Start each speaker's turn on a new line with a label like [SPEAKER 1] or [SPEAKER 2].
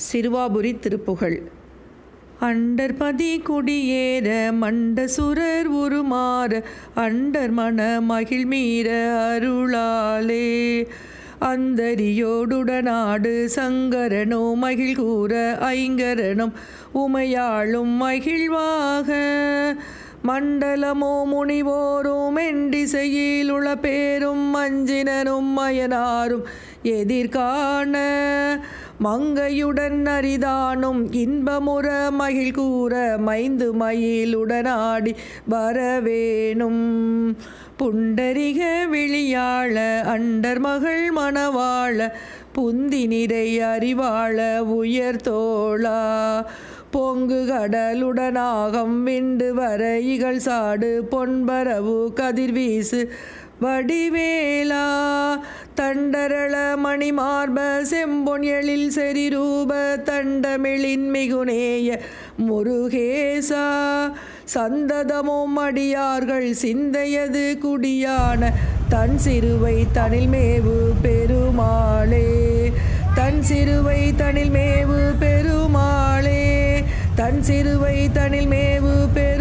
[SPEAKER 1] சிறுவாபுரி திருப்புகழ். அண்டர்பதி குடியேற மண்டசுரர் உருமாற அண்டர் மன மகிழ்மீற அருளாலே. அந்தரியோடுடனாடு சங்கரனோ மகிழ் கூற ஐங்கரனும் உமையாளும் மகிழ்வாக மண்டலமோ முனிவோரும் எண்டிசையில் உள பேரும் மஞ்சினரும் மயனாரும் எதிர்காண மங்கையுடன் அரிதானும் இன்பமுற மகிழ் கூற மைந்து மயிலுடனாடி வரவேணும். புண்டரிக விழியாள அண்டர் மகள் மணவாள புந்தி நிறை அறிவாள உயர்தோளா பொங்கு கடலுடனாகம் விண்டு வர இகழ் சாடு பொன்பரவு கதிர்வீசு வடிவேலா தண்டரள மணிமார்ப செம்பொன் எழில் செரிரூப தண்டமிழின் மிகுநேய முருகேசா. சந்ததமும் அடியார்கள் சிந்தையது குடியான தன் சிறுவை தனில் மேவு பெருமாளே. தன் சிறுவை தனில் மேவு சிறுவை தனில் மேவு பெரு